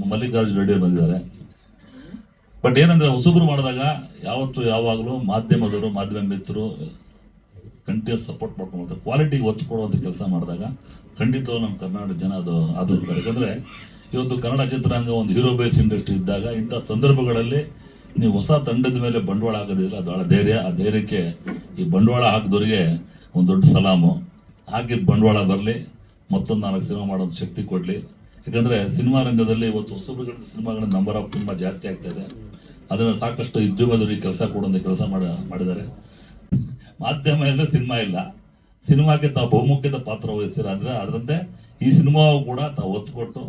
ನಮ್ಮ ಮಲ್ಲಿಕಾರ್ಜುನ ರೆಡ್ಡಿ ಬಂದಿದ್ದಾರೆ. ಬಟ್ ಏನಂದ್ರೆ ಹೊಸಬ್ರು ಮಾಡಿದಾಗ ಯಾವತ್ತು ಯಾವಾಗಲೂ ಮಾಧ್ಯಮದವರು, ಮಾಧ್ಯಮ ಮಿತ್ರರು ಕಂಟಿನ್ಯೂಸ್ ಸಪೋರ್ಟ್ ಮಾಡ್ಕೊಂಡು ಕ್ವಾಲಿಟಿಗೆ ಒತ್ತು ಕೊಡುವಂಥ ಕೆಲಸ ಮಾಡಿದಾಗ ಖಂಡಿತವಾಗಿ ನಮ್ಮ ಕರ್ನಾಟಕ ಜನ ಅದು ಆಧರಿಸ್ತಾರೆ. ಯಾಕಂದರೆ ಇವತ್ತು ಕನ್ನಡ ಚಿತ್ರರಂಗ ಒಂದು ಹೀರೋ ಬೇಸ್ ಇಂಡಸ್ಟ್ರಿ ಇದ್ದಾಗ ಇಂಥ ಸಂದರ್ಭಗಳಲ್ಲಿ ನೀವು ಹೊಸ ತಂಡದ ಮೇಲೆ ಬಂಡವಾಳ ಹಾಕೋದಿಲ್ಲ. ಅದು ಭಾಳ ಧೈರ್ಯ. ಆ ಧೈರ್ಯಕ್ಕೆ ಈ ಬಂಡವಾಳ ಹಾಕಿದವ್ರಿಗೆ ಒಂದು ದೊಡ್ಡ ಸಲಾಮು. ಹಾಕಿದ ಬಂಡವಾಳ ಬರಲಿ, ಮತ್ತೊಂದು ನಾಲ್ಕು ಸಿನಿಮಾ ಮಾಡೋದು ಶಕ್ತಿ ಕೊಡಲಿ. ಯಾಕಂದರೆ ಸಿನಿಮಾ ರಂಗದಲ್ಲಿ ಇವತ್ತು ಹೊಸಬ್ರುಗಳ ಸಿನಿಮಾಗಳ ನಂಬರ್ ಆಫ್ ತುಂಬ ಜಾಸ್ತಿ ಆಗ್ತಾ ಇದೆ. ಅದನ್ನು ಸಾಕಷ್ಟು ಉದ್ಯಮದವರಿಗೆ ಕೆಲಸ ಕೊಡೋದು ಕೆಲಸ ಮಾಡ, ಮಾಡಿದ್ದಾರೆ. ಮಾಧ್ಯಮ ಇಲ್ಲ ಸಿನಿಮಾ ಇಲ್ಲ. ಸಿನಿಮಾಕ್ಕೆ ತಾವು ಬಹುಮುಖ್ಯದ ಪಾತ್ರ ವಹಿಸಿರ ಅಂದರೆ ಅದರಂತೆ ಈ ಸಿನಿಮಾವು ಕೂಡ ತಾವು ಒತ್ತು ಕೊಟ್ಟು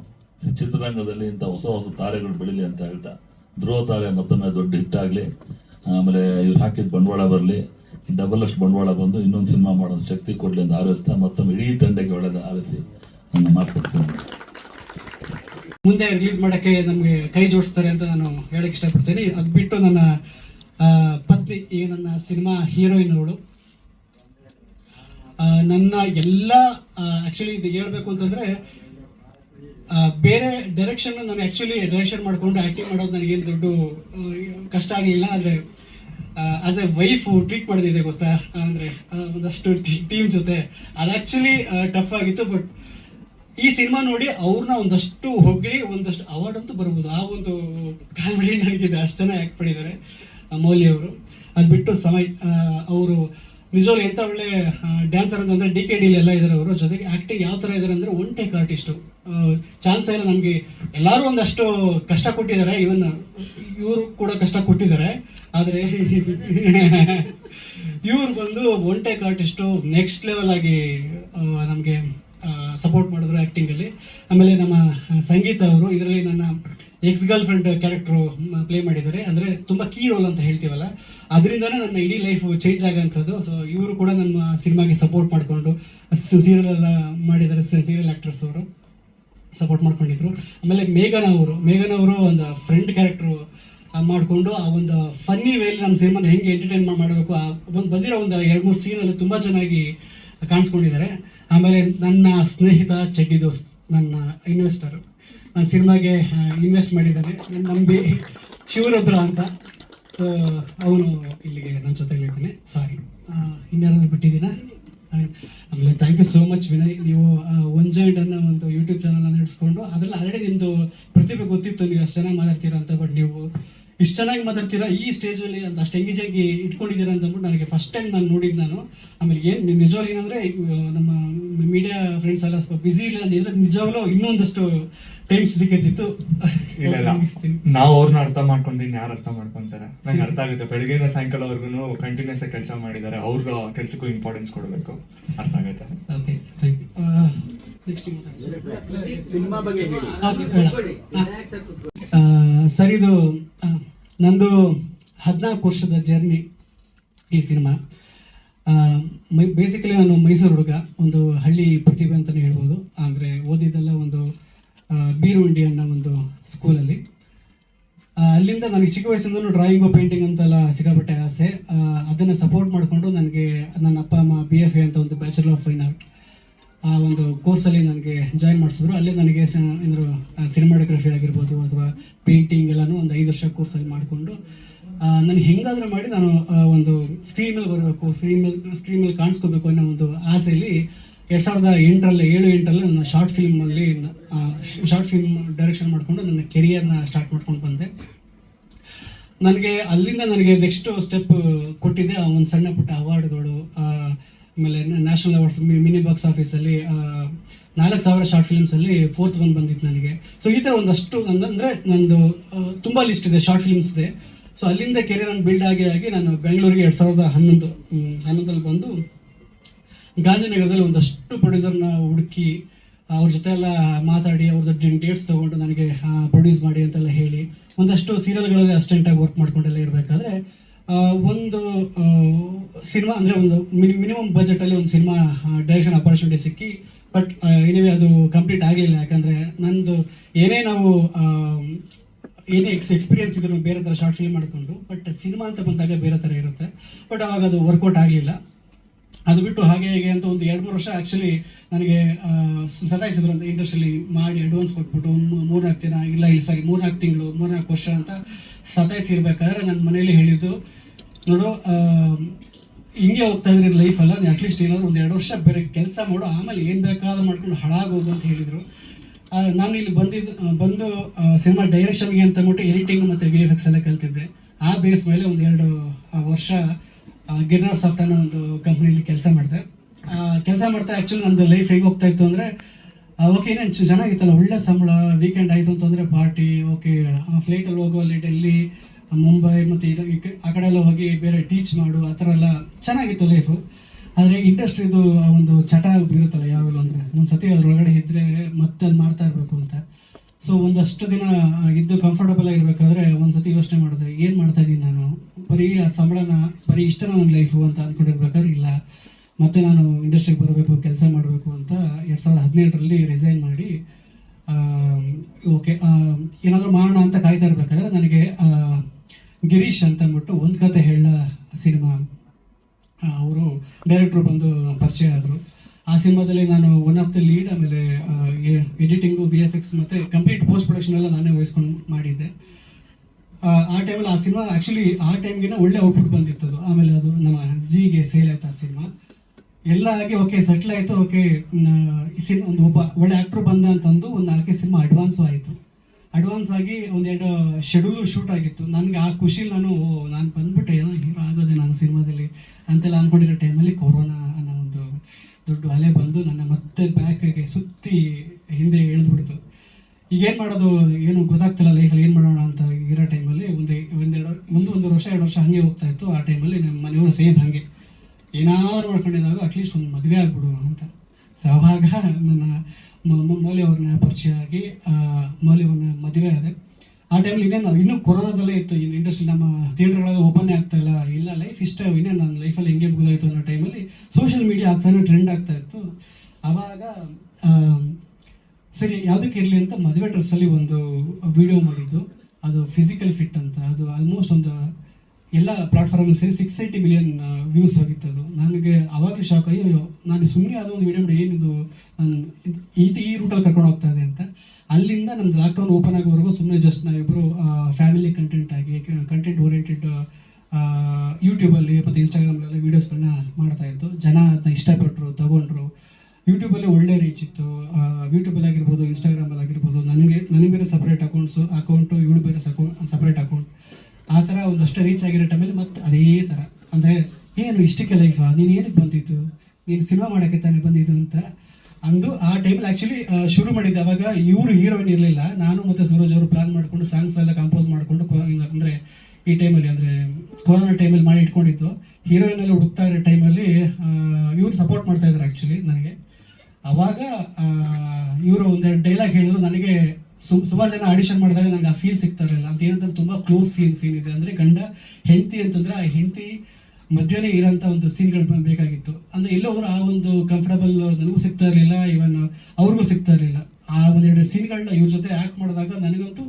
ಚಿತ್ರರಂಗದಲ್ಲಿ ಇಂಥ ಹೊಸ ಹೊಸ ತಾರೆಗಳು ಬೆಳೀಲಿ ಅಂತ ಹೇಳ್ತಾ, ಧ್ರುವ ತಾರೆ ಮತ್ತೊಮ್ಮೆ ದೊಡ್ಡ ಹಿಟ್ಟಾಗಲಿ ಆಮೇಲೆ ಇವ್ರು ಹಾಕಿದ ಬಂಡವಾಳ ಬರಲಿ ಡಬಲ್ ಅಷ್ಟು ಬಂಡವಾಳ ಬಂದು ಇನ್ನೊಂದು ಸಿನಿಮಾ ಮಾಡೋದು ಶಕ್ತಿ ಕೊಡಲಿ ಅಂತ ಆರೈಸ್ತಾ ಮತ್ತೊಮ್ಮೆ ಇಡೀ ತಂಡಕ್ಕೆ ಒಳ್ಳೆಯದು ಹಾರೈಸಿ ನನ್ನ ಮಾತು ಮುಂದೆ ರಿಲೀಸ್ ಮಾಡೋಕ್ಕೆ ನಮಗೆ ಕೈ ಜೋಡಿಸ್ತಾರೆ ಅಂತ ನಾನು ಹೇಳಕ್ಕೆ ಇಷ್ಟಪಡ್ತೀನಿ. ಅದು ಬಿಟ್ಟು ನನ್ನ ಪತ್ನಿ ಈಗ ನನ್ನ ಸಿನಿಮಾ ಹೀರೋಯಿನ್ ಅವಳು. ನನ್ನ ಎಲ್ಲ ಆ್ಯಕ್ಚುಲಿ ಇದು ಹೇಳ್ಬೇಕು ಅಂತಂದರೆ ಬೇರೆ ಡೈರೆಕ್ಷನ್ ನಾನು ಆ್ಯಕ್ಚುಲಿ ಡೈರೆಕ್ಷನ್ ಮಾಡಿಕೊಂಡು ಆ್ಯಕ್ಟಿಂಗ್ ಮಾಡೋದು ನನಗೇನು ದೊಡ್ಡ ಕಷ್ಟ ಆಗಲಿಲ್ಲ. ಆದರೆ ಆಸ್ ಎ ವೈಫು ಟ್ರೀಟ್ ಮಾಡಿದೆ ಗೊತ್ತಾ? ಅಂದರೆ ಒಂದಷ್ಟು ಟೀಮ್ ಜೊತೆ. ಅದು ಆ್ಯಕ್ಚುಲಿ ಟಫ್ ಆಗಿತ್ತು ಬಟ್ ಈ ಸಿನಿಮಾ ನೋಡಿ ಅವ್ರನ್ನ ಒಂದಷ್ಟು ಹೊಗಳಿ, ಒಂದಷ್ಟು ಅವಾರ್ಡ್ ಅಂತೂ ಬರ್ಬೋದು. ಆ ಒಂದು ಕಾಮಿಡಿ ನನಗಿದೆ ಅಷ್ಟು ಜನ ಆ್ಯಕ್ಟ್ ಮಾಡಿದ್ದಾರೆ ಮೌಲಿ ಅವರು. ಅದು ಬಿಟ್ಟು ಸಮಯ ಅವರು ನಿಜವಾಗ್ಲೂ ಎಂಥ ಒಳ್ಳೆ ಡ್ಯಾನ್ಸರ್ ಅಂತಂದರೆ ಡಿ ಕೆ ಡಿಲಿ ಎಲ್ಲ ಇದ್ದಾರೆ ಅವರು. ಜೊತೆಗೆ ಆ್ಯಕ್ಟಿಂಗ್ ಯಾವ ಥರ ಇದ್ದಾರೆ ಅಂದರೆ ಒನ್ ಟೇಕ್ ಆರ್ಟಿಸ್ಟು ಚಾನ್ಸ್ ಇಲ್ಲ ನಮಗೆ ಎಲ್ಲರೂ ಒಂದಷ್ಟು ಕಷ್ಟ ಕೊಟ್ಟಿದ್ದಾರೆ. ಇವನ್ ಇವರು ಕೂಡ ಕಷ್ಟ ಕೊಟ್ಟಿದ್ದಾರೆ. ಆದರೆ ಇವ್ರು ಬಂದು one take artist next level ಆಗಿ ನಮಗೆ ಸಪೋರ್ಟ್ ಮಾಡಿದ್ರು ಆ್ಯಕ್ಟಿಂಗಲ್ಲಿ ಆಮೇಲೆ ನಮ್ಮ ಸಂಗೀತ ಅವರು ಇದರಲ್ಲಿ ನನ್ನ ex girlfriend character play ಮಾಡಿದ್ದಾರೆ. ಅಂದರೆ ತುಂಬ ಕೀ ರೋಲ್ ಅಂತ ಹೇಳ್ತೀವಲ್ಲ. ಅದರಿಂದನೇ ನನ್ನ ಇಡೀ ಲೈಫ್ ಚೇಂಜ್ ಆಗೋಂಥದ್ದು. ಸೊ ಇವರು ಕೂಡ ನಮ್ಮ ಸಿನಿಮಾಗೆ ಸಪೋರ್ಟ್ ಮಾಡಿಕೊಂಡು ಸೀರಿಯಲ್ ಎಲ್ಲ ಮಾಡಿದ್ದಾರೆ ಸೀರಿಯಲ್ ಆ್ಯಕ್ಟರ್ಸ್ ಅವರು. ಸಪೋರ್ಟ್ ಮಾಡ್ಕೊಂಡಿದ್ರು. ಆಮೇಲೆ ಮೇಘನ ಅವರು ಮೇಘನ ಅವರು ಒಂದು ಫ್ರೆಂಡ್ ಕ್ಯಾರೆಕ್ಟ್ರು ಮಾಡಿಕೊಂಡು ಆ ಒಂದು ಫನ್ನಿ ವೇಲಿ ನಮ್ಮ ಸಿನಿಮಾನ ಹೆಂಗೆ ಎಂಟರ್ಟೈನ್ ಮಾಡಬೇಕು, ಆ ಒಂದು ಬಂದಿರೋ ಒಂದು ಎರಡು ಮೂರು ಸೀನಲ್ಲಿ ತುಂಬ ಚೆನ್ನಾಗಿ ಕಾಣಿಸ್ಕೊಂಡಿದ್ದಾರೆ. ಆಮೇಲೆ ನನ್ನ ಸ್ನೇಹಿತ, ಚಡ್ಡಿ ದೋಸ್ತ್, ನನ್ನ ಇನ್ವೆಸ್ಟರ್ ನಾನು ಸಿನಿಮಾಗೆ ಇನ್ವೆಸ್ಟ್ ಮಾಡಿದ್ದಾನೆ. ನನ್ನ ನಂಬಿ ಶಿವರುದ್ರ ಅಂತ. ಸೊ ಅವನು ಇಲ್ಲಿಗೆ ನನ್ನ ಜೊತೆಲಿದ್ದಾನೆ ಸಾರಿ ಇನ್ಯಾರಾದ್ರೂ ಬಿಟ್ಟಿದ್ದೀನಾ ಆಮೇಲೆ thank you so much Vinay. ನೀವು ಒನ್ ಜಾಯಿಂಟ್ ಅನ್ನೋ ಒಂದು ಯೂಟ್ಯೂಬ್ ಚಾನಲನ್ನು ನಡೆಸ್ಕೊಂಡು ಅದರಲ್ಲಿ ಆಲ್ರೆಡಿ ನಿಮ್ಮದು ಪ್ರತಿಭೆ ಗೊತ್ತಿತ್ತು. ನೀವು ಅಷ್ಟು ಚೆನ್ನಾಗಿ ಮಾತಾಡ್ತೀರಾ ಅಂತ ಬಟ್ ನೀವು ಇಷ್ಟು ಚೆನ್ನಾಗಿ ಮಾತಾಡ್ತೀರಾ? ಈ ಸ್ಟೇಜಲ್ಲಿ ಅಂತ ಅಷ್ಟು ಎಂಗೇಜ್ ಆಗಿ ಇಟ್ಕೊಂಡಿದ್ದೀರಾ ಅಂತ ಅಂದ್ಬಿಟ್ಟು ನನಗೆ ಫಸ್ಟ್ ಟೈಮ್ ನಾನು ನೋಡಿದ್ದು ನಾನು. ಆಮೇಲೆ ಏನು ನಿಜವಾಗಿ ಏನಂದರೆ ನಮ್ಮ ಮೀಡಿಯಾ ಫ್ರೆಂಡ್ಸ್ ಎಲ್ಲ ಸ್ವಲ್ಪ ಬ್ಯುಸಿ ಇಲ್ಲ ಅಂದಿದ್ರೆ ನಿಜವಾಗ್ಲೂ ಇನ್ನೊಂದಷ್ಟು ಟೈಮ್ಸ್ ಸಿಕ್ಕತ್ತಿತ್ತು ನಾವು ಅವ್ರನ್ನ ಅರ್ಥ ಮಾಡ್ಕೊಂಡಿನಿ ಯಾರು ಅರ್ಥ ಮಾಡ್ಕೊಂತಾರೆ. ನಂಗೆ ಅರ್ಥ ಆಗುತ್ತೆ. ಬೆಳಗ್ಗೆಯಿಂದ ಸಾಯಂಕಾಲವರೆಗೂ ಕಂಟಿನ್ಯೂಸ್ ಆಗಿ ಕೆಲಸ ಮಾಡಿದ್ದಾರೆ ಅವ್ರ ಕೆಲಸಕ್ಕೂ ಇಂಪಾರ್ಟೆನ್ಸ್ ಕೊಡಬೇಕು. ಅರ್ಥ ಆಗುತ್ತೆ. Okay thank you next cinema ಬಗ್ಗೆ ಹೇಳಿ. ಸರ್ ಇದು ನಂದು ಹದಿನಾಲ್ಕು ವರ್ಷದ ಜರ್ನಿ ಈ ಸಿನಿಮಾ. ಮೈ ಬೇಸಿಕಲಿ ನಾನು ಮೈಸೂರು ಹುಡುಗ, ಒಂದು ಹಳ್ಳಿ ಪ್ರತಿಭೆ ಅಂತಲೇ ಹೇಳ್ಬೋದು. ಅಂದರೆ ಓದಿದ್ದೆಲ್ಲ ಒಂದು ಬೀರು ಇಂಡಿ ಅನ್ನೋ ಒಂದು ಸ್ಕೂಲಲ್ಲಿ ಅಲ್ಲಿಂದ ನನಗೆ ಚಿಕ್ಕ ವಯಸ್ಸಿಂದನೂ ಡ್ರಾಯಿಂಗು ಪೇಂಟಿಂಗ್ ಅಂತೆಲ್ಲ ಸಿಕ್ಕಾಪಟ್ಟೆ ಆಸೆ. ಅದನ್ನು ಸಪೋರ್ಟ್ ಮಾಡಿಕೊಂಡು ನನಗೆ ನನ್ನ ಅಪ್ಪ, ಅಮ್ಮ ಬಿ ಎಫ್ ಎ ಅಂತ ಒಂದು ಬ್ಯಾಚುಲರ್ ಆಫ್ ಫೈನ್ ಆರ್ಟ್ ಆ ಒಂದು ಕೋರ್ಸಲ್ಲಿ ನನಗೆ ಜಾಯಿನ್ ಮಾಡಿಸಿದ್ರು. ಅಲ್ಲಿ ನನಗೆ ಏನಾದ್ರು ಸಿನಿಮಾಟೋಗ್ರಫಿ ಆಗಿರ್ಬೋದು ಅಥವಾ ಪೇಂಟಿಂಗ್ ಎಲ್ಲನೂ ಒಂದು ಐದು ವರ್ಷ ಕೋರ್ಸಲ್ಲಿ ಮಾಡಿಕೊಂಡು ನಾನು ಹೆಂಗಾದರೂ ಮಾಡಿ ನಾನು ಒಂದು ಸ್ಕ್ರೀನ್ ಮೇಲೆ ಬರಬೇಕು ಸ್ಕ್ರೀನ್ ಮೇಲೆ ಸ್ಕ್ರೀನ್ ಮೇಲೆ ಕಾಣಿಸ್ಕೋಬೇಕು ಅನ್ನೋ ಒಂದು ಆಸೆಯಲ್ಲಿ ಎರಡು ಸಾವಿರದ ಎಂಟರಲ್ಲಿ, ಏಳು ಎಂಟರಲ್ಲಿ ನನ್ನ ಶಾರ್ಟ್ ಫಿಲ್ಮಲ್ಲಿ ಶಾರ್ಟ್ ಫಿಲ್ಮ್ ಡೈರೆಕ್ಷನ್ ಮಾಡಿಕೊಂಡು ನನ್ನ ಕೆರಿಯರ್ನ ಸ್ಟಾರ್ಟ್ ಮಾಡ್ಕೊಂಡು ಬಂದೆ. ನನಗೆ ಅಲ್ಲಿಂದ ನನಗೆ ನೆಕ್ಸ್ಟ್ ಸ್ಟೆಪ್ ಕೊಟ್ಟಿದೆ ಆ ಒಂದು ಸಣ್ಣ ಪುಟ್ಟ ಅವಾರ್ಡ್ಗಳು ಆಮೇಲೆ ನ್ಯಾಷನಲ್ ಅವಾರ್ಡ್ಸ್ ಮಿನಿ ಬಾಕ್ಸ್ ಆಫೀಸಲ್ಲಿ ನಾಲ್ಕು ಸಾವಿರ ಶಾರ್ಟ್ ಫಿಲ್ಮ್ಸಲ್ಲಿ ಫೋರ್ತ್ ಒನ್ ಬಂದಿತ್ತು ನನಗೆ. ಸೊ ಈ ಥರ ಒಂದಷ್ಟು ಅಂದರೆ ನಂದು ತುಂಬ ಲಿಸ್ಟ್ ಇದೆ ಶಾರ್ಟ್ ಫಿಲ್ಮ್ಸ್ದೆ ಸೊ ಅಲ್ಲಿಂದ ಕೆರಿಯರ್ ನಾನು ಬಿಲ್ಡ್ ಆಗಿ ಆಗಿ ನಾನು ಬೆಂಗಳೂರಿಗೆ ಎರಡು ಸಾವಿರದ ಹನ್ನೊಂದು ಹ್ಮ್, ಹನ್ನೊಂದರಲ್ಲಿ ಬಂದು ಗಾಂಧಿನಗರದಲ್ಲಿ ಒಂದಷ್ಟು ಪ್ರೊಡ್ಯೂಸರ್ನ ಹುಡುಕಿ ಅವ್ರ ಜೊತೆ ಎಲ್ಲ ಮಾತಾಡಿ ಅವ್ರದ್ದು ಡೇಟ್ಸ್ ತೊಗೊಂಡು ನನಗೆ ಪ್ರೊಡ್ಯೂಸ್ ಮಾಡಿ ಅಂತೆಲ್ಲ ಹೇಳಿ ಒಂದಷ್ಟು ಸೀರಿಯಲ್ಗಳಲ್ಲಿ ಅಸ್ಟೆಂಟಾಗಿ ವರ್ಕ್ ಮಾಡ್ಕೊಂಡೆಲ್ಲ ಇರಬೇಕಾದ್ರೆ ಒಂದು ಸಿನಿಮಾ ಅಂದರೆ ಒಂದು ಮಿನಿಮಮ್ ಬಜೆಟಲ್ಲಿ ಒಂದು ಸಿನಿಮಾ ಡೈರೆಕ್ಷನ್ ಅಪರ್ಚುನಿಟಿ ಸಿಕ್ಕಿ, ಬಟ್ ಏನಿವೆ ಅದು ಕಂಪ್ಲೀಟ್ ಆಗಲಿಲ್ಲ ಯಾಕಂದರೆ ನಂದು ಏನೇ ನಾವು ಏನೇ ಎಕ್ಸ್ ಎಕ್ಸ್ಪೀರಿಯನ್ಸ್ ಇದ್ರು ಬೇರೆ ಥರ ಶಾರ್ಟ್ ಫಿಲ್ಮ್ ಮಾಡಿಕೊಂಡು ಬಟ್ ಸಿನಿಮಾ ಅಂತ ಬಂದಾಗ ಬೇರೆ ಥರ ಇರುತ್ತೆ. ಬಟ್ ಆವಾಗ ಅದು ವರ್ಕೌಟ್ ಆಗಲಿಲ್ಲ. ಅದು ಬಿಟ್ಟು ಹಾಗೆ ಹೇಗೆ ಅಂತ ಒಂದು ಎರಡು ಮೂರು ವರ್ಷ ಆ್ಯಕ್ಚುಲಿ ನನಗೆ ಸದಾಯಿಸಿದ್ರು ಅಂತ ಇಂಡಸ್ಟ್ರಿಯಲ್ಲಿ ಮಾಡಿ ಅಡ್ವಾನ್ಸ್ ಕೊಟ್ಬಿಟ್ಟು ಮೂರು ಮೂರ್ನಾಲ್ಕು ದಿನ, ಇಲ್ಲ ಇಲ್ಲ ಮೂರು ಮೂರ್ನಾಲ್ಕು ತಿಂಗಳು, ಮೂರ್ನಾಲ್ಕು ವರ್ಷ ಅಂತ ಸತಾಯಿಸಿರ್ಬೇಕಾದ್ರೆ ನನ್ನ ಮನೇಲಿ ಹೇಳಿದ್ದು ನೋಡು ಹಿಂಗೆ ಹೋಗ್ತಾ ಇದ್ರೆ ಲೈಫಲ್ಲ ನೀನು ಅಟ್ಲೀಸ್ಟ್ ಏನಾದ್ರು ಒಂದು ಎರಡು ವರ್ಷ ಬೇರೆ ಕೆಲಸ ಮಾಡು, ಆಮೇಲೆ ಏನು ಬೇಕಾದ್ರೂ ಮಾಡ್ಕೊಂಡು ಹಾಳಾಗೋದು ಅಂತ ಹೇಳಿದರು. ನಾನು ಇಲ್ಲಿ ಬಂದಿದ್ದು ಬಂದು ಸಿನಿಮಾ ಡೈರೆಕ್ಷನ್ಗೆ ಅಂತ ಅಂದ್ಬಿಟ್ಟು ಎಡಿಟಿಂಗ್ ಮತ್ತು ವಿ ಎಫ್ ಎಕ್ಸ್ ಎಲ್ಲ ಕಲ್ತಿದ್ದೆ. ಆ ಬೇಸ್ ಮೇಲೆ ಒಂದು ಎರಡು ವರ್ಷ ಗಿರ್ನಾರ್ ಸಾಫ್ಟ್ ಅನ್ನೋ ಒಂದು ಕಂಪ್ನಿಯಲ್ಲಿ ಕೆಲಸ ಮಾಡಿದೆ. ಕೆಲಸ ಮಾಡ್ತಾ ಆ್ಯಕ್ಚುಲಿ ನಂದು ಲೈಫ್ ಹೇಗೆ ಹೋಗ್ತಾ ಇತ್ತು ಅಂದರೆ ಓಕೆ ಏನೇನು ಚೆನ್ನಾಗಿತ್ತಲ್ಲ, ಒಳ್ಳೆ ಸಂಬಳ ವೀಕೆಂಡ್ ಆಯಿತು ಅಂತಂದರೆ ಪಾರ್ಟಿ ಓಕೆ ಫ್ಲೈಟಲ್ಲಿ ಹೋಗೋ ಅಲ್ಲಿ ಡೆಲ್ಲಿ ಮುಂಬೈ ಮತ್ತು ಇದು ಆ ಕಡೆ ಎಲ್ಲ ಹೋಗಿ ಬೇರೆ ಟೀಚ್ ಮಾಡು, ಆ ಥರ ಎಲ್ಲ ಚೆನ್ನಾಗಿತ್ತು ಲೈಫು ಆದರೆ ಇಂಡಸ್ಟ್ರಿದು ಆ ಒಂದು ಚಟ ಬೀರುತ್ತಲ್ಲ ಯಾವಾಗಲೂ ಅಂದರೆ, ಒಂದು ಸತಿ ಅದ್ರೊಳಗಡೆ ಇದ್ದರೆ ಮತ್ತೆ ಅದು ಮಾಡ್ತಾ ಇರಬೇಕು ಅಂತ. ಸೊ ಒಂದಷ್ಟು ದಿನ ಇದ್ದು ಕಂಫರ್ಟಬಲ್ ಆಗಿರ್ಬೇಕಾದ್ರೆ ಒಂದು ಸತಿ ಯೋಚನೆ ಮಾಡಿದೆ, ಏನು ಮಾಡ್ತಾ ಇದ್ದೀನಿ ನಾನು? ಬರೀ ಆ ಸಂಬಳನ, ಬರೀ ಇಷ್ಟ ನನ್ನ ಲೈಫು ಅಂತ ಅಂದ್ಕೊಂಡಿರ್ಬೇಕಾದ್ರೆ ಇಲ್ಲ. ಮತ್ತೆ ನಾನು ಇಂಡಸ್ಟ್ರಿಗೆ ಬರಬೇಕು, ಕೆಲಸ ಮಾಡಬೇಕು ಅಂತ ಎರಡು ಸಾವಿರದ ಹದಿನೆಂಟರಲ್ಲಿ ರಿಸೈನ್ ಮಾಡಿ ಓಕೆ ಏನಾದರೂ ಮಾಡೋಣ ಅಂತ ಕಾಯ್ತಾ ಇರಬೇಕಾದ್ರೆ ನನಗೆ ಗಿರೀಶ್ ಅಂತ ಅಂದ್ಬಿಟ್ಟು ಒಂದು ಕತೆ ಹೇಳ ಸಿನಿಮಾ. ಅವರು ಡೈರೆಕ್ಟ್ರು ಬಂದು ಪರಿಚಯ ಆದರು. ಆ ಸಿನಿಮಾದಲ್ಲಿ ನಾನು ಒನ್ ಆಫ್ ದ ಲೀಡ್ ಆಮೇಲೆ ಎಡಿಟಿಂಗು ಬಿ ಎಫ್ ಎಕ್ಸ್ ಮತ್ತು ಕಂಪ್ಲೀಟ್ ಪೋಸ್ಟ್ ಪ್ರೊಡಕ್ಷನ್ ಎಲ್ಲ ನಾನೇ ವಹಿಸ್ಕೊಂಡು ಮಾಡಿದ್ದೆ. ಆ, ಟೈಮಲ್ಲಿ ಆ ಸಿನಿಮಾ ಆ್ಯಕ್ಚುಲಿ ಆ ಟೈಮ್ಗಿನ ಒಳ್ಳೆ ಔಟ್ಪುಟ್ ಬಂದಿತ್ತು ಅದು ಆಮೇಲೆ ಅದು ನಮ್ಮ ಝೀಗೆ ಸೇಲ್ ಆಯ್ತು ಆ ಸಿನಿಮಾ. ಎಲ್ಲ ಆಗಿ ಓಕೆ ಸೆಟ್ಲ್ ಆಯಿತು ಓಕೆ ಈ ಸಿನಿಮಾ ಒಂದು ಒಬ್ಬ ಒಳ್ಳೆ ಆ್ಯಕ್ಟ್ರು ಬಂದ ಅಂತಂದು ಒಂದು ನಾಲ್ಕೇ ಸಿನಿಮಾ ಅಡ್ವಾನ್ಸು ಆಯಿತು. ಅಡ್ವಾನ್ಸ್ ಆಗಿ ಒಂದೆರಡು ಶೆಡ್ಯೂಲು ಶೂಟ್ ಆಗಿತ್ತು. ನನಗೆ ಆ ಖುಷಿಲಿ ನಾನು ನಾನು ಬಂದ್ಬಿಟ್ಟೆ, ಏನೋ ಹೀರೋ ಆಗೋದೆ ನಾನು ಸಿನಿಮಾದಲ್ಲಿ ಅಂತೆಲ್ಲ ಅಂದ್ಕೊಂಡಿರೋ ಟೈಮಲ್ಲಿ ಕೊರೋನಾ ಅನ್ನೋ ಒಂದು ದೊಡ್ಡ ಅಲೆ ಬಂದು ನನ್ನ ಮತ್ತೆ ಬ್ಯಾಕ್ಗೆ ಸುತ್ತಿ ಹಿಂದೆ ಎಳೆದ್ಬಿಡ್ತು. ಈಗೇನು ಮಾಡೋದು, ಏನು ಗೊತ್ತಾಗ್ತಿಲ್ಲ ಲೈಫಲ್ಲಿ ಏನು ಮಾಡೋಣ ಅಂತ ಇರೋ ಟೈಮಲ್ಲಿ ಒಂದು, ಒಂದೆರಡು, ಒಂದು ಒಂದು ವರ್ಷ, ಎರಡು ವರ್ಷ ಹಾಗೆ ಹೋಗ್ತಾ ಇತ್ತು. ಆ ಟೈಮಲ್ಲಿ ನಮ್ಮ ಮನೆಯವರು ಸೇಮ್ ಹಾಗೆ. ಏನಾದ್ರು ಮಾಡ್ಕೊಂಡಿದ್ದಾಗ ಅಟ್ಲೀಸ್ಟ್ ಒಂದು ಮದುವೆ ಆಗ್ಬಿಡು ಅಂತ. ಸೊ ಅವಾಗ ನನ್ನ ಮ- ಮ- ಮೌಲಿ ಅವ್ರನ್ನ ಪರಿಚಯ ಆಗಿ ಆ, ಮೌಲಿ ಅವ್ರನ್ನ ಮದುವೆ ಆದೆ. ಆ ಟೈಮಲ್ಲಿ ಇನ್ನೇನು ಇನ್ನೂ ಕೊರೋನಾದಲ್ಲೇ ಇತ್ತು. ಇನ್ನು ಇಂಡಸ್ಟ್ರಿ ನಮ್ಮ ಥಿಯೇಟರ್ಗಳೆಲ್ಲ ಓಪನ್ ಆಗ್ತಾ ಇಲ್ಲ. ಇಲ್ಲ ಲೈಫ್ ಇಷ್ಟ ಇನ್ನೇನು ನನ್ನ ಲೈಫಲ್ಲಿ ಹೆಂಗೆ ಮುಗಿದಾಯ್ತು ಅನ್ನೋ ಟೈಮಲ್ಲಿ ಸೋಷಿಯಲ್ ಮೀಡಿಯಾ ಆಗ್ತಾನೆ ಟ್ರೆಂಡ್ ಆಗ್ತಾ ಇತ್ತು. ಆವಾಗ ಸರಿ ಯಾವುದಕ್ಕೆ ಇರಲಿ ಅಂತ ಮದುವೆ ಡ್ರೆಸ್ಸಲ್ಲಿ ಒಂದು ವಿಡಿಯೋ ಮಾಡಿದ್ದು. ಅದು ಫಿಸಿಕಲ್ ಫಿಟ್ ಅಂತ. ಅದು ಆಲ್ಮೋಸ್ಟ್ ಒಂದು ಎಲ್ಲ ಪ್ಲಾಟ್ಫಾರ್ಮ್ ಸೇರಿ ಸಿಕ್ಸ್ ಏಯ್ಟಿ ಮಿಲಿಯನ್ ವ್ಯೂಸ್ ಆಗಿತ್ತು ಅದು. ನನಗೆ ಅವಾಗಲೂ ಶಾಕ್ ಅಯ್ಯೋ ನಾನು ಸುಮ್ಮನೆ ಯಾವುದೋ ಒಂದು ವಿಡಿಯೋ ಮಾಡಿ ಏನಿದು, ನಾನು ಇದ್- ಈ ರೂಟಲ್ಲಿ ಕರ್ಕೊಂಡು ಹೋಗ್ತಾ ಇದೆ ಅಂತ. ಅಲ್ಲಿಂದ ನಮ್ಮ ಲಾಕ್ಡೌನ್ ಓಪನ್ ಆಗೋವರೆಗೂ ಸುಮ್ಮನೆ ಜಸ್ಟ್ ನಾವಿಬ್ಬರು ಫ್ಯಾಮಿಲಿ ಕಂಟೆಂಟ್ ಆಗಿ ಕಂಟೆಂಟ್ ಓರಿಯೆಂಟೆಡ್ ಯೂಟ್ಯೂಬಲ್ಲಿ ಮತ್ತು ಇನ್ಸ್ಟಾಗ್ರಾಮಲ್ಲೆಲ್ಲ ವೀಡಿಯೋಸ್ಗಳನ್ನ ಮಾಡ್ತಾ ಇತ್ತು ಜನ ಅದನ್ನ ಇಷ್ಟಪಟ್ಟರು ತಗೊಂಡ್ರು. ಯೂಟ್ಯೂಬಲ್ಲಿ ಒಳ್ಳೆ ರೀಚ್ ಇತ್ತು. ಯೂಟ್ಯೂಬಲ್ಲಿ ಆಗಿರ್ಬೋದು ಇನ್ಸ್ಟಾಗ್ರಾಮಲ್ಲಿ ಆಗಿರ್ಬೋದು, ನನಗೆ ನನಗೆ ಬೇರೆ ಸಪ್ರೇಟ್ ಅಕೌಂಟ್ಸು ಅಕೌಂಟು ಇವಳು ಬೇರೆ ಸಪ್ರೇಟ್ ಅಕೌಂಟ್ ಆ ಥರ ಒಂದಷ್ಟು ರೀಚ್ ಆಗಿರೋ ಟೈಮಲ್ಲಿ ಮತ್ತೆ ಅದೇ ಥರ. ಅಂದರೆ, ಏನು ಇಷ್ಟಕ್ಕೆ ಲೈಫಾ ನೀನು ಏನಕ್ಕೆ ಬಂದಿತ್ತು ನೀನು ಸಿನಿಮಾ ಮಾಡೋಕ್ಕೆ ತಾನೇ ಬಂದಿದ್ದು? ಅಂತ ಅಂದು ಆ ಟೈಮಲ್ಲಿ ಆ್ಯಕ್ಚುಲಿ ಶುರು ಮಾಡಿದ್ದೆ ಅವಾಗ ಇವರು ಹೀರೋಯಿನ್ ಇರಲಿಲ್ಲ. ನಾನು ಮತ್ತು ಸೂರಜ್ ಅವರು ಪ್ಲಾನ್ ಮಾಡಿಕೊಂಡು ಸಾಂಗ್ಸ್ ಎಲ್ಲ ಕಂಪೋಸ್ ಮಾಡಿಕೊಂಡು ಅಂದರೆ ಈ ಟೈಮಲ್ಲಿ ಅಂದರೆ ಕೊರೋನಾ ಟೈಮಲ್ಲಿ ಮಾಡಿ ಇಟ್ಕೊಂಡಿದ್ದು. ಹೀರೋಯಿನ್ ಅಲ್ಲಿ ಹುಡುಕ್ತಾ ಇರೋ ಟೈಮಲ್ಲಿ ಇವ್ರು ಸಪೋರ್ಟ್ ಮಾಡ್ತಾ ಇದ್ದಾರೆ ಆ್ಯಕ್ಚುಲಿ ನನಗೆ. ಅವಾಗ ಇವರು ಒಂದೆರಡು ಡೈಲಾಗ್ ಹೇಳಿದ್ರು, ನನಗೆ ಸುಮ್ ಸುಮಾರು ಜನ ಆಡಿಷನ್ ಮಾಡಿದಾಗ ನನಗೆ ಆ ಫೀಲ್ ಸಿಗ್ತಾ ಇರಲಿಲ್ಲ ಅಂತ ಏನಂತಂದ್ರೆ ತುಂಬ ಕ್ಲೋಸ್ ಸೀನ್ ಸೀನ್ ಇದೆ. ಅಂದರೆ ಗಂಡ, ಹೆಂಡತಿ ಅಂತಂದ್ರೆ ಆ ಹೆಂಡತಿ ಮಧ್ಯನೇ ಇರೋಂಥ ಒಂದು ಸೀನ್ಗಳು ಬೇಕಾಗಿತ್ತು. ಅಂದರೆ ಎಲ್ಲೋ ಅವರು ಆ ಒಂದು ಕಂಫರ್ಟಬಲ್ ನನಗೂ ಸಿಗ್ತಾ ಇರಲಿಲ್ಲ ಇವನ್ ಅವ್ರಿಗೂ ಸಿಗ್ತಾ ಇರಲಿಲ್ಲ ಆ ಒಂದೆರಡು ಸೀನ್ಗಳನ್ನ ಇವ್ರ ಜೊತೆ ಆ್ಯಕ್ಟ್ ಮಾಡಿದಾಗ ನನಗಂತೂ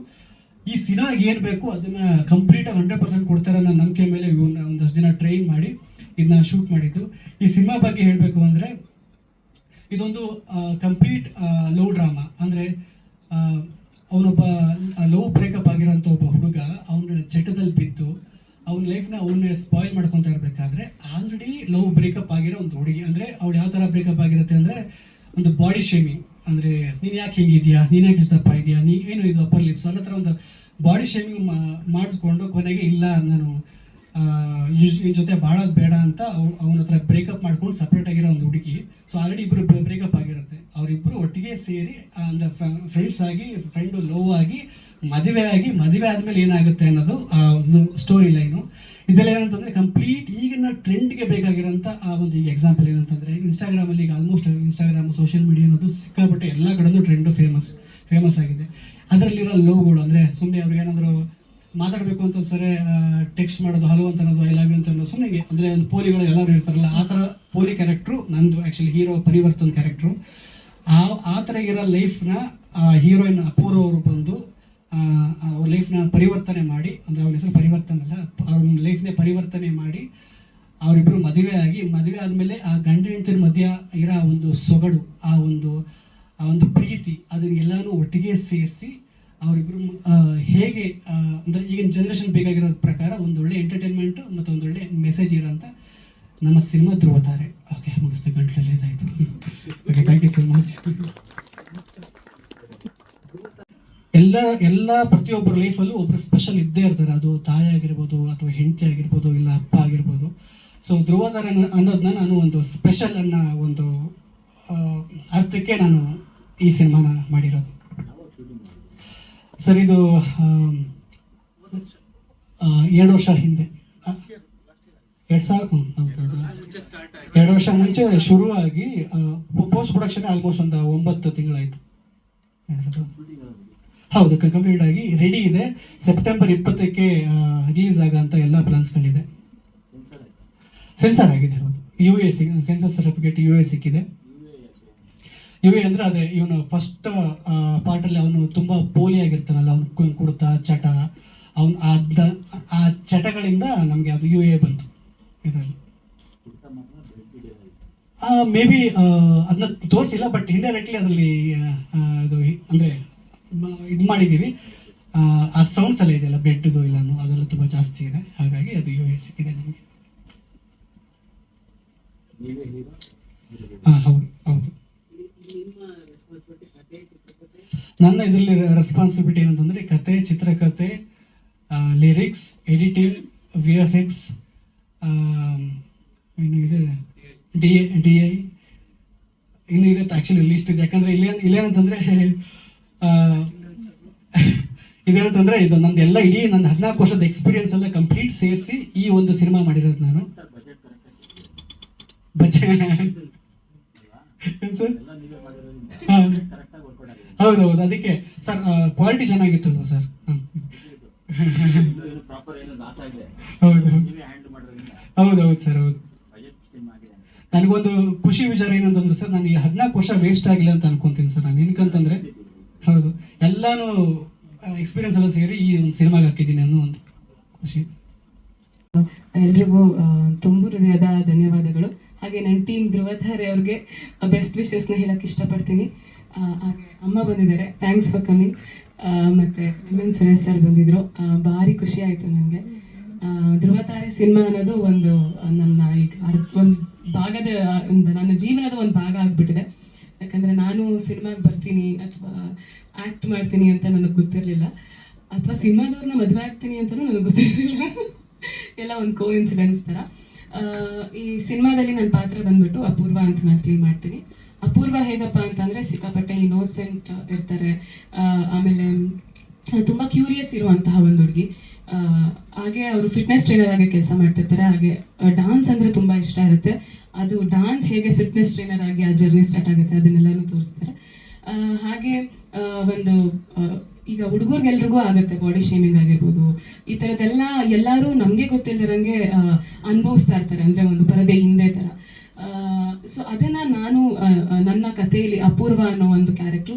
ಈ ಸಿನಿಮಾಗೆ ಏನು ಬೇಕು ಅದನ್ನ ಕಂಪ್ಲೀಟಾಗಿ ಹಂಡ್ರೆಡ್ ಪರ್ಸೆಂಟ್ ಕೊಡ್ತಾರೆ ಅನ್ನೋ ನಂಬಿಕೆ ಮೇಲೆ ಇವ್ರನ್ನ ಒಂದಷ್ಟು ದಿನ ಟ್ರೈನ್ ಮಾಡಿ ಇದನ್ನ ಶೂಟ್ ಮಾಡಿದ್ದು. ಈ ಸಿನಿಮಾ ಬಗ್ಗೆ ಹೇಳಬೇಕು ಅಂದರೆ ಇದೊಂದು ಕಂಪ್ಲೀಟ್ ಲವ್ ಡ್ರಾಮಾ ಅಂದರೆ ಅವನೊಬ್ಬ ಲವ್ ಬ್ರೇಕಪ್ ಆಗಿರೋಂಥ ಒಬ್ಬ ಹುಡುಗ ಅವನ ಚಟದಲ್ಲಿ ಬಿದ್ದು ಅವನ ಲೈಫ್ನ ಅವನ್ನ ಸ್ಪಾಯ್ಲ್ ಮಾಡ್ಕೊತಾ ಇರಬೇಕಾದ್ರೆ ಆಲ್ರೆಡಿ ಲವ್ ಬ್ರೇಕಪ್ ಆಗಿರೋ ಒಂದು ಹುಡುಗಿ. ಅಂದರೆ ಅವಳು ಯಾವ ಥರ ಬ್ರೇಕಪ್ ಆಗಿರುತ್ತೆ ಅಂದರೆ ಒಂದು ಬಾಡಿ ಶೇಮಿಂಗ್ ಅಂದರೆ ನೀನು ಯಾಕೆ ಹಿಂಗಿದ್ಯಾ ನೀನು ಯಾಕೆ ಇಷ್ಟಪ್ಪ ಇದೆಯಾ? ನೀ ಏನು ಇದು ಅಪ್ಪರ್ ಲಿಪ್ಸ್ ಅನ್ನೋ ಥರ ಒಂದು ಬಾಡಿ ಶೇಮಿಂಗ್ ಮಾಡಿಸ್ಕೊಂಡು ಕೊನೆಗೆ ಇಲ್ಲ ನಾನು ನಿನ್ನ ಜೊತೆ ಬಾಳೋದು ಬೇಡ ಅಂತ ಅವನ ಹತ್ರ ಬ್ರೇಕಪ್ ಮಾಡ್ಕೊಂಡು ಸಪ್ರೇಟ್ ಆಗಿರೋ ಒಂದು ಹುಡುಗಿ. ಸೊ ಆಲ್ರೆಡಿ ಇಬ್ಬರು ಬ್ರೇಕಪ್ ಆಗಿರುತ್ತೆ. ಅವರಿಬ್ಬರು ಒಟ್ಟಿಗೆ ಸೇರಿ ಅಂದ್ರೆ ಫ್ರೆಂಡ್ಸ್ ಆಗಿ ಫ್ರೆಂಡು ಲವ್ ಆಗಿ, ಮದುವೆ ಆಗಿ, ಮದುವೆ ಆದಮೇಲೆ ಏನಾಗುತ್ತೆ ಅನ್ನೋದು ಒಂದು ಸ್ಟೋರಿ ಲೈನು ಇದೆಲ್ಲ ಏನಂತಂದರೆ ಕಂಪ್ಲೀಟ್ ಈಗಿನ ಟ್ರೆಂಡ್ಗೆ ಬೇಕಾಗಿರೋಂಥ ಆ ಒಂದು ಈಗ ಎಕ್ಸಾಂಪಲ್ ಏನಂತಂದರೆ ಇನ್ಸ್ಟಾಗ್ರಾಮಲ್ಲಿ ಈಗ ಆಲ್ಮೋಸ್ಟ್ ಇನ್ಸ್ಟಾಗ್ರಾಮ್ ಸೋಷಿಯಲ್ ಮೀಡಿಯಾ ಅನ್ನೋದು ಸಿಕ್ಕಾಪಟ್ಟೆ ಎಲ್ಲ ಕಡೆನೂ ಟ್ರೆಂಡು ಫೇಮಸ್ ಫೇಮಸ್ ಆಗಿದೆ. ಅದರಲ್ಲಿರೋ ಲವ್ಗಳು ಅಂದರೆ ಸುಮ್ಮನೆ ಅವ್ರಿಗೆ ಏನಾದರೂ ಮಾತಾಡಬೇಕು ಅಂತ ಸರಿ ಟೆಕ್ಸ್ಟ್ ಮಾಡೋದು ಹಲೋ ಅಂತ ಅನ್ನೋದು ಐ ಲವ್ ಯು ಅಂತ ಅನ್ನೋದು ಸುಮ್ಮನೆ ಅಂದರೆ ಒಂದು ಪೋಲಿಗಳು ಎಲ್ಲರೂ ಇರ್ತಾರಲ್ಲ, ಆ ಥರ ಪೋಲಿ ಕ್ಯಾರೆಕ್ಟ್ರು ನಂದು ಆ್ಯಕ್ಚುಲಿ ಹೀರೋ ಪರಿವರ್ತನ್ ಕ್ಯಾರೆಕ್ಟ್ರು ಆ ಆ ಥರ ಇರೋ ಲೈಫ್ನ ಹೀರೋಯಿನ್ ಅಪೂರ್ವ ಅವರು ಬಂದು ಅವ್ರ ಲೈಫ್ನ ಪರಿವರ್ತನೆ ಮಾಡಿ, ಅಂದರೆ ಅವ್ರ ಹೆಸರು ಪರಿವರ್ತನೆ ಅಲ್ಲ, ಅವ್ರ ಲೈಫ್ನೇ ಪರಿವರ್ತನೆ ಮಾಡಿ ಅವರಿಬ್ಬರು ಮದುವೆ ಆಗಿ, ಮದುವೆ ಆದಮೇಲೆ ಆ ಗಂಡ ಹೆಂಡತಿನ ಮಧ್ಯ ಇರೋ ಒಂದು ಸೊಗಡು, ಆ ಒಂದು ಆ ಒಂದು ಪ್ರೀತಿ, ಅದನ್ನೆಲ್ಲನೂ ಒಟ್ಟಿಗೆ ಸೇರಿಸಿ ಅವರಿಬ್ಬರು ಹೇಗೆ ಅಂದರೆ ಈಗಿನ ಜನ್ರೇಷನ್ ಬೇಕಾಗಿರೋ ಪ್ರಕಾರ ಒಂದು ಒಳ್ಳೆ ಎಂಟರ್ಟೈನ್ಮೆಂಟು ಮತ್ತು ಒಳ್ಳೆ ಮೆಸೇಜ್ ಇರೋಂಥ ನಮ್ಮ ಸಿನಿಮಾ ಧ್ರುವತಾರೆ ಓಕೆ ಮುಗಿಸ್ತು ಗಂಟಲಲ್ಲಿ ಇದಾಯಿತು. Okay thank you so much ಎಲ್ಲ ಎಲ್ಲ ಪ್ರತಿಯೊಬ್ಬರ ಲೈಫಲ್ಲೂ ಒಬ್ಬರು ಸ್ಪೆಷಲ್ ಇದ್ದೇ ಇರ್ತಾರೆ. ಅದು ತಾಯಿ ಆಗಿರ್ಬೋದು ಅಥವಾ ಹೆಂಡತಿ ಆಗಿರ್ಬೋದು ಇಲ್ಲ ಅಪ್ಪ ಆಗಿರ್ಬೋದು. ಸೊ ಧ್ರುವತಾರ ಅನ್ನೋದನ್ನ ನಾನು ಒಂದು ಸ್ಪೆಷಲ್ ಅನ್ನೋ ಒಂದು ಅರ್ಥಕ್ಕೆ ನಾನು ಈ ಸಿನಿಮಾನ ಮಾಡಿರೋದು. ಸರ್, ಇದು ಎರಡು ವರ್ಷ ಹಿಂದೆ. ಎರಡು ಸಾವಿರ. ಎರಡು ವರ್ಷ ಮುಂಚೆ ಶುರುವಾಗಿ ಪೋಸ್ಟ್ ಪ್ರೊಡಕ್ಷನ್ ಆಲ್ಮೋಸ್ಟ್ ಒಂದು ಒಂಬತ್ತು ತಿಂಗಳಾಯ್ತು. ಹೌದು ಕಂಪ್ಲೀಟ್ ಆಗಿ ರೆಡಿ ಇದೆ. ಸೆಪ್ಟೆಂಬರ್ ಇಪ್ಪತ್ತಕ್ಕೆ ರಿಲೀಸ್ ಆಗಂತ ಎಲ್ಲ ಪ್ಲಾನ್ಸ್ಗಳಿದೆ ಸೆನ್ಸರ್ ಆಗಿದೆ, ಹೌದು. U A C censor certificate U A ಸಿಕ್ಕಿದೆ. ಯು ಎ ಅಂದ್ರೆ ಅದೇ ಇವನು ಫಸ್ಟ್ ಪಾರ್ಟಲ್ಲಿ ಅವನು ತುಂಬಾ ಕುಡ್ತ ಚಟ ಅವ್ನ ಅದ ಆ ಚಟಗಳಿಂದ ನಮಗೆ ಅದು ಯು ಎ ಬಂತು. ಇದರಲ್ಲಿ. ಮೇ ಬಿ ಅದನ್ನ ತೋರಿಸಿಲ್ಲ ಬಟ್ ಇಂಡೈರೆಕ್ಟ್ಲಿ ಅದರಲ್ಲಿ ಅದು ಅಂದರೆ ಇದು ಮಾಡಿದ್ದೀವಿ. ಆ, ಸೌಂಡ್ಸ್ ಎಲ್ಲ ಇದೆಯಲ್ಲ ಬೆಡ್ದು ಎಲ್ಲಾನು ಅದೆಲ್ಲ ತುಂಬ ಜಾಸ್ತಿ ಇದೆ. ಹಾಗಾಗಿ ಅದು ಯು ಎ ಸಿಕ್ಕಿದೆ ನಮಗೆ. ಹಾಂ ಹೌದು ಹೌದು. ನನ್ನ ಇದರಲ್ಲಿ ರೆಸ್ಪಾನ್ಸಿಬಿಲಿಟಿ ಏನಂತಂದರೆ ಕತೆ, ಚಿತ್ರಕತೆ lyrics editing V F X ಇದೆ ಡಿ ಡಿ ಐ ಇನ್ನು ಇದೆ ಆ್ಯಕ್ಚುಲಿ ಲಿಸ್ಟ್ ಇದೆ. ಯಾಕಂದರೆ ಇಲ್ಲೇ ಇಲ್ಲೇನಂತಂದರೆ ಇದೇನಂತಂದರೆ ಇದು ನಂದು ಎಲ್ಲ ಇಡೀ ನನ್ನ ಹದಿನಾಲ್ಕು ವರ್ಷದ ಎಕ್ಸ್ಪೀರಿಯನ್ಸ್ ಎಲ್ಲ ಕಂಪ್ಲೀಟ್ ಸೇರಿಸಿ ಈ ಒಂದು ಸಿನಿಮಾ ಮಾಡಿರೋದು ನಾನು. ಬಜೆಟ್. ಸರ್ ಹೌದೌದು ಹೌದು ಹೌದು. ಅದಕ್ಕೆ ಸರ್ ಕ್ವಾಲಿಟಿ ಚೆನ್ನಾಗಿತ್ತು ಸರ್? ಹೌದು ಹೌದು. ನೀವೇ ಹೌದು ಹೌದು ಸರ್, ಹೌದು. ನನಗೊಂದು ಖುಷಿ ವಿಚಾರ ಏನಂತಂದ್ರೆ ಸರ್ ನಾನು ಈ ಹದಿನಾಲ್ಕು ವರ್ಷ ವೇಸ್ಟ್ ಆಗಿಲ್ಲ ಅಂತ ಅನ್ಕೊಂತೀನಿ ಸರ್ ನಾನು. ಏನಕ್ಕಂತಂದ್ರೆ ಹೌದು. ಎಲ್ಲಾನು ಎಕ್ಸ್ಪೀರಿಯನ್ಸ್ ಎಲ್ಲ ಸೇರಿ ಈ ಒಂದು ಸಿನಿಮಾಗೆ ಹಾಕಿದ್ದೀನಿ ಅನ್ನೋ ಒಂದು ಖುಷಿ. ಎಲ್ರಿಗೂ ತುಂಬು ಹೃದಯದ ಧನ್ಯವಾದಗಳು. ಹಾಗೆ ನನ್ನ ಟೀಮ್ ಧ್ರುವಧಾರೆ ಅವ್ರಿಗೆ ಬೆಸ್ಟ್ ವಿಶಸ್ನ ಹೇಳಕ್ಕೆ ಇಷ್ಟಪಡ್ತೀನಿ. ಹಾಗೆ ಅಮ್ಮ ಬಂದಿದ್ದಾರೆ. ಥ್ಯಾಂಕ್ಸ್ ಫಾರ್ ಕಮಿಂಗ್ ಮತ್ತು ಎಂ ಎನ್ ಸುರೇಶ್ ಸರ್ ಬಂದಿದ್ರು. ಭಾರಿ ಖುಷಿ ಆಯಿತು ನನಗೆ. ಧ್ರುವತಾರೆ ಸಿನಿಮಾ ಅನ್ನೋದು ಒಂದು ನನ್ನ ಈಗ ಒಂದು ಭಾಗದ ಒಂದು ನನ್ನ ಜೀವನದ ಒಂದು ಭಾಗ ಆಗಿಬಿಟ್ಟಿದೆ. ಯಾಕಂದರೆ ನಾನು ಸಿನಿಮಾಗೆ ಬರ್ತೀನಿ ಅಥವಾ ಆ್ಯಕ್ಟ್ ಮಾಡ್ತೀನಿ ಅಂತ ನನಗೆ ಗೊತ್ತಿರಲಿಲ್ಲ. ಅಥವಾ ಸಿನಿಮಾದವ್ರನ್ನ ಮದುವೆ ಆಗ್ತೀನಿ ಅಂತಲೂ ನನಗೆ ಗೊತ್ತಿರಲಿಲ್ಲ. ಎಲ್ಲ ಒಂದು ಕೋ ಇನ್ಸಿಡೆನ್ಸ್ ಥರ ಈ ಸಿನಿಮಾದಲ್ಲಿ ನನ್ನ ಪಾತ್ರ ಬಂದ್ಬಿಟ್ಟು ಅಪೂರ್ವ ಅಂತ ನಾನು ಪ್ಲೇ ಮಾಡ್ತೀನಿ. ಅಪೂರ್ವ ಹೇಗಪ್ಪ ಅಂತಂದರೆ ಸಿಕ್ಕಾಪಟ್ಟೆ ಇನ್ನೋಸೆಂಟ್ ಇರ್ತಾರೆ. ಆಮೇಲೆ ತುಂಬ ಕ್ಯೂರಿಯಸ್ ಇರುವಂತಹ ಒಂದು ಹುಡುಗಿ. ಹಾಗೆ ಅವರು ಫಿಟ್ನೆಸ್ ಟ್ರೈನರ್ ಆಗಿ ಕೆಲಸ ಮಾಡ್ತಿರ್ತಾರೆ. ಹಾಗೆ ಡಾನ್ಸ್ ಅಂದರೆ ತುಂಬ ಇಷ್ಟ ಇರುತ್ತೆ. ಅದು ಡಾನ್ಸ್ ಹೇಗೆ ಫಿಟ್ನೆಸ್ ಟ್ರೈನರ್ ಆಗಿ ಆ ಜರ್ನಿ ಸ್ಟಾರ್ಟ್ ಆಗುತ್ತೆ ಅದನ್ನೆಲ್ಲನೂ ತೋರಿಸ್ತಾರೆ. ಹಾಗೆ ಒಂದು ಈಗ ಹುಡುಗರಿಗೆಲ್ರಿಗೂ ಆಗುತ್ತೆ ಬಾಡಿ ಶೇಮಿಂಗ್ ಆಗಿರ್ಬೋದು. ಈ ಥರದ್ದೆಲ್ಲ ಎಲ್ಲರೂ ನಮಗೆ ಗೊತ್ತಿಲ್ದಿರಂಗೆ ಅನುಭವಿಸ್ತಾ ಇರ್ತಾರೆ. ಅಂದರೆ ಒಂದು ಪರದೆ ಹಿಂದೆ ಥರ ಸೊ ಅದನ್ನು ನಾನು ನನ್ನ ಕಥೆಯಲ್ಲಿ ಅಪೂರ್ವ ಅನ್ನೋ ಒಂದು ಕ್ಯಾರೆಕ್ಟ್ರು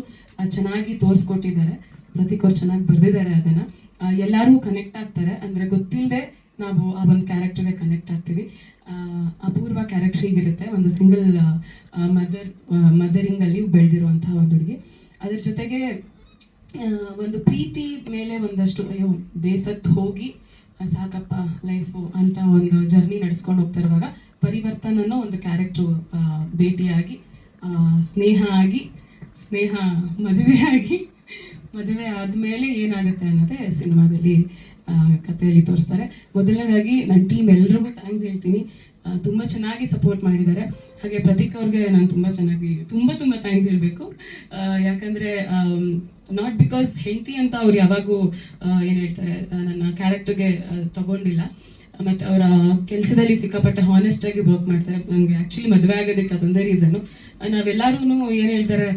ಚೆನ್ನಾಗಿ ತೋರಿಸ್ಕೊಟ್ಟಿದ್ದಾರೆ. ಪ್ರತೀಕ್ ಅವ್ರು ಚೆನ್ನಾಗಿ ಬರೆದಿದ್ದಾರೆ ಅದನ್ನು. ಎಲ್ಲರೂ ಕನೆಕ್ಟ್ ಆಗ್ತಾರೆ. ಅಂದರೆ ಗೊತ್ತಿಲ್ಲದೆ ನಾವು ಆ ಒಂದು ಕ್ಯಾರೆಕ್ಟರ್ಗೆ ಕನೆಕ್ಟ್ ಆಗ್ತೀವಿ. ಅಪೂರ್ವ ಕ್ಯಾರೆಕ್ಟರ್ ಹೀಗಿರುತ್ತೆ ಒಂದು ಸಿಂಗಲ್ ಮದರ್ ಮದರಿಂಗಲ್ಲಿ ಬೆಳೆದಿರುವಂತಹ ಒಂದು ಹುಡುಗಿ. ಅದ್ರ ಜೊತೆಗೆ ಒಂದು ಪ್ರೀತಿ ಮೇಲೆ ಒಂದಷ್ಟು, ಅಯ್ಯೋ, ಬೇಸತ್ತು ಹೋಗಿ ಸಾಕಪ್ಪ ಲೈಫು ಅಂತ ಒಂದು ಜರ್ನಿ ನಡೆಸ್ಕೊಂಡು ಹೋಗ್ತಾ ಇರುವಾಗ ಪರಿವರ್ತನ್ ಒಂದು ಕ್ಯಾರೆಕ್ಟ್ರು ಭೇಟಿಯಾಗಿ ಸ್ನೇಹ ಆಗಿ, ಸ್ನೇಹ ಮದುವೆ ಆಗಿ, ಮದುವೆ ಆದಮೇಲೆ ಏನಾಗುತ್ತೆ ಅನ್ನೋದೇ ಸಿನಿಮಾದಲ್ಲಿ ಕಥೆಯಲ್ಲಿ ತೋರಿಸ್ತಾರೆ. ಮೊದಲನೇದಾಗಿ ನನ್ನ ಟೀಮ್ ಎಲ್ರಿಗೂ ಥ್ಯಾಂಕ್ಸ್ ಹೇಳ್ತೀನಿ. ತುಂಬ ಚೆನ್ನಾಗಿ ಸಪೋರ್ಟ್ ಮಾಡಿದ್ದಾರೆ. ಹಾಗೆ ಪ್ರತೀಕ್ ಅವ್ರಿಗೆ ನಾನು ತುಂಬ ಚೆನ್ನಾಗಿ, ತುಂಬ ತುಂಬ ಥ್ಯಾಂಕ್ಸ್ ಹೇಳಬೇಕು. ಯಾಕಂದರೆ ನಾಟ್ ಬಿಕಾಸ್ ಹೆಂಡತಿ ಅಂತ ಅವ್ರು ಯಾವಾಗೂ ಏನು ಹೇಳ್ತಾರೆ ನನ್ನ ಕ್ಯಾರೆಕ್ಟರ್ಗೆ ತಗೊಂಡಿಲ್ಲ. ಮತ್ತು ಅವರ ಕೆಲಸದಲ್ಲಿ ಸಿಕ್ಕಾಪಟ್ಟೆ ಹಾನೆಸ್ಟ್ ಆಗಿ ವರ್ಕ್ ಮಾಡ್ತಾರೆ. ನನಗೆ ಆ್ಯಕ್ಚುಲಿ ಮದುವೆ ಆಗೋದಕ್ಕೆ ಅದೊಂದೇ ರೀಸನ್ನು ನಾವೆಲ್ಲರೂ ಏನು ಹೇಳ್ತಾರೆ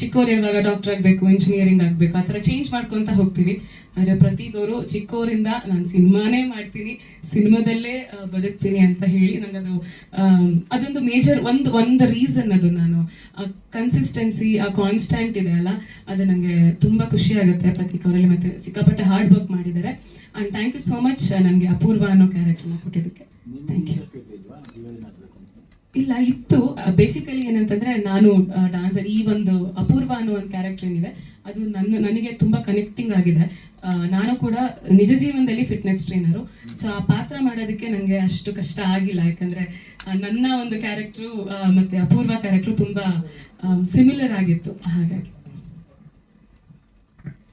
ಚಿಕ್ಕವ್ರು ಇರುವಾಗ ಡಾಕ್ಟರ್ ಆಗಬೇಕು ಇಂಜಿನಿಯರಿಂಗ್ ಆಗಬೇಕು, ಆ ಥರ ಚೇಂಜ್ ಮಾಡ್ಕೊತ ಹೋಗ್ತೀವಿ. ಆದರೆ ಪ್ರತೀಕ್ ಅವರು ಚಿಕ್ಕವರಿಂದ ನಾನು ಸಿನಿಮಾನೇ ಮಾಡ್ತೀನಿ, ಸಿನಿಮಾದಲ್ಲೇ ಬದುಕ್ತೀನಿ ಅಂತ ಹೇಳಿ ನಂಗೆ ಅದು ಅದೊಂದು ಮೇಜರ್ ಒಂದು ಒಂದು ರೀಸನ್ ಅದು ನಾನು. ಕನ್ಸಿಸ್ಟೆನ್ಸಿ ಆ ಕಾನ್ಸ್ಟೆಂಟ್ ಇದೆ ಅಲ್ಲ, ಅದು ನನಗೆ ತುಂಬ ಖುಷಿ ಆಗುತ್ತೆ ಪ್ರತೀಕ್ ಅವರಲ್ಲಿ ಮತ್ತೆ ಸಿಕ್ಕಾಪಟ್ಟೆ ಹಾರ್ಡ್ ವರ್ಕ್ ಮಾಡಿದ್ದಾರೆ. And thank you so much ನನಗೆ ಅಪೂರ್ವ ಅನ್ನೋ ಕ್ಯಾರೆಕ್ಟರ್ನ ಕೊಟ್ಟಿದ್ದಕ್ಕೆ. ಥ್ಯಾಂಕ್ ಯು ಇಲ್ಲ, ಇತ್ತು. ಬೇಸಿಕಲಿ ಏನಂತಂದ್ರೆ ನಾನು ಡಾನ್ಸರ್ ಈ ಒಂದು ಅಪೂರ್ವ ಅನ್ನೋ ಒಂದು ಕ್ಯಾರೆಕ್ಟರ್ ಏನಿದೆ. ಅದು ನನ್ನ, ನನಗೆ ತುಂಬಾ ಕನೆಕ್ಟಿಂಗ್ ಆಗಿದೆ. ನಾನು ಕೂಡ ನಿಜ ಜೀವನದಲ್ಲಿ ಫಿಟ್ನೆಸ್ ಟ್ರೈನರು ಸೊ ಆ ಪಾತ್ರ ಮಾಡೋದಕ್ಕೆ ನನಗೆ ಅಷ್ಟು ಕಷ್ಟ ಆಗಿಲ್ಲ. ಯಾಕಂದ್ರೆ ನನ್ನ ಒಂದು ಕ್ಯಾರೆಕ್ಟ್ರು ಮತ್ತೆ ಅಪೂರ್ವ ಕ್ಯಾರೆಕ್ಟ್ರು ತುಂಬಾ ಸಿಮಿಲರ್ ಆಗಿತ್ತು. ಹಾಗಾಗಿ.